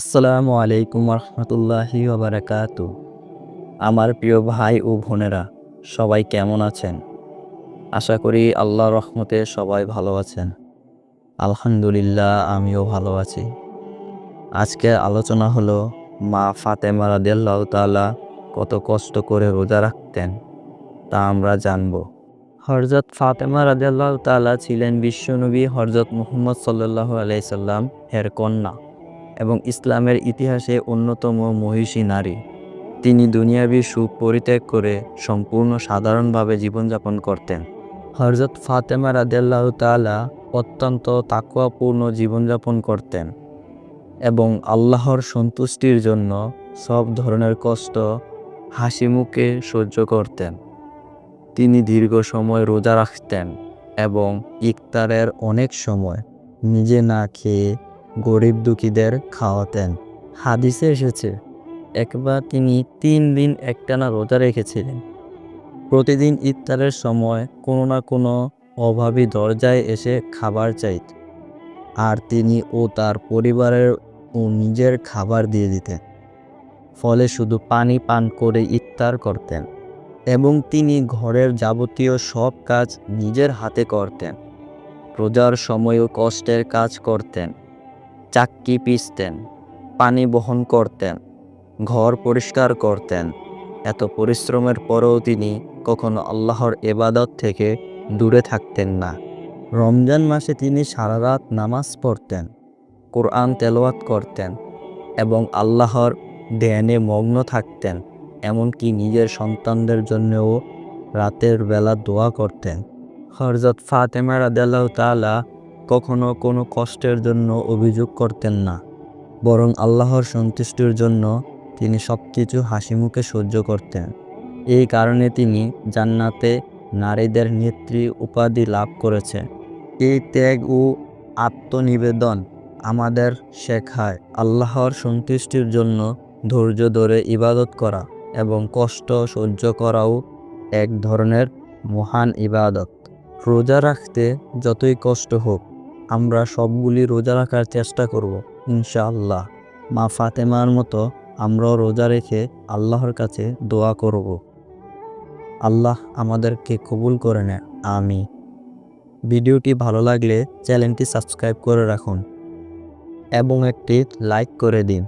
আসসালামু আলাইকুম রহমতুল্লাহি ওবরাকাত আমার প্রিয় ভাই ও বোনেরা, সবাই কেমন আছেন? আশা করি আল্লাহ রহমতে সবাই ভালো আছেন। আলহামদুলিল্লাহ, আমিও ভালো আছি। আজকের আলোচনা হলো, মা ফাতেমা রাদিয়াল্লাহ তাআলা কত কষ্ট করে রোজা রাখতেন, তা আমরা জানব। হরজত ফাতেমা রাদিয়াল্লাহ তাআলা ছিলেন বিশ্বনবী হরজত মুহাম্মদ সাল্লাল্লাহু আলাইহি সাল্লাম এর কন্যা। এবং ইসলামের ইতিহাসে অন্যতম মহিষী নারী। তিনি দুনিয়াবী সুখ পরিত্যাগ করে সম্পূর্ণ সাধারণভাবে জীবনযাপন করতেন। হরজত ফাতেমা রাদেল্লাহ তালা অত্যন্ত তাকুয়াপূর্ণ জীবনযাপন করতেন এবং আল্লাহর সন্তুষ্টির জন্য সব ধরনের কষ্ট, হাসি মুখে সহ্য করতেন। তিনি দীর্ঘ সময় রোজা রাখতেন এবং ইফতারের অনেক সময় নিজে না খেয়ে গরিব দুঃখীদের খাওয়াতেন। হাদিসে এসেছে, একবার তিনি তিন দিন একটানা রোজা রেখেছিলেন। প্রতিদিন ইফতারের সময় কোনো না কোনো অভাবী দরজায় এসে খাবার চাইত, আর তিনি ও তার পরিবারের ও নিজের খাবার দিয়ে দিতেন। ফলে শুধু পানি পান করে ইফতার করতেন এবং তিনি ঘরের যাবতীয় সব কাজ নিজের হাতে করতেন। রোজার সময়ও কষ্টের কাজ করতেন। চাক্কি পিসতেন, পানি বহন করতেন, ঘর পরিষ্কার করতেন। এত পরিশ্রমের পরেও তিনি কখনো আল্লাহর এবাদত থেকে দূরে থাকতেন না। রমজান মাসে তিনি সারা রাত নামাজ পড়তেন, কোরআন তেলাওয়াত করতেন এবং আল্লাহর ধ্যানে মগ্ন থাকতেন, এমনকি নিজের সন্তানদের জন্যও রাতের বেলা দোয়া করতেন। হরজত ফাতেমা রাদিয়াল্লাহু তাআলা কখনো কোনো কষ্টের জন্য অভিযোগ করতেন না, বরং আল্লাহর সন্তুষ্টির জন্য তিনি সব কিছু হাসি মুখে সহ্য করতেন। এই কারণে তিনি জান্নাতে নারীদের নেত্রী উপাধি লাভ করেছে এই ত্যাগ ও আত্মনিবেদন আমাদের শেখায় আল্লাহর সন্তুষ্টির জন্য ধৈর্য ধরে ইবাদত করা এবং কষ্ট সহ্য করাও এক ধরনের মহান ইবাদত। রোজা রাখতে যতই কষ্ট হোক আমরা সবগুলি রোজা রাখার চেষ্টা করব, ইনশাআল্লাহ। মা ফাতেমার মতো আমরাও রোজা রেখে আল্লাহর কাছে দোয়া করব। আল্লাহ আমাদেরকে কবুল করে নেন আমি ভিডিওটি ভালো লাগলে চ্যানেলটি সাবস্ক্রাইব করে রাখুন এবং একটি লাইক করে দিন।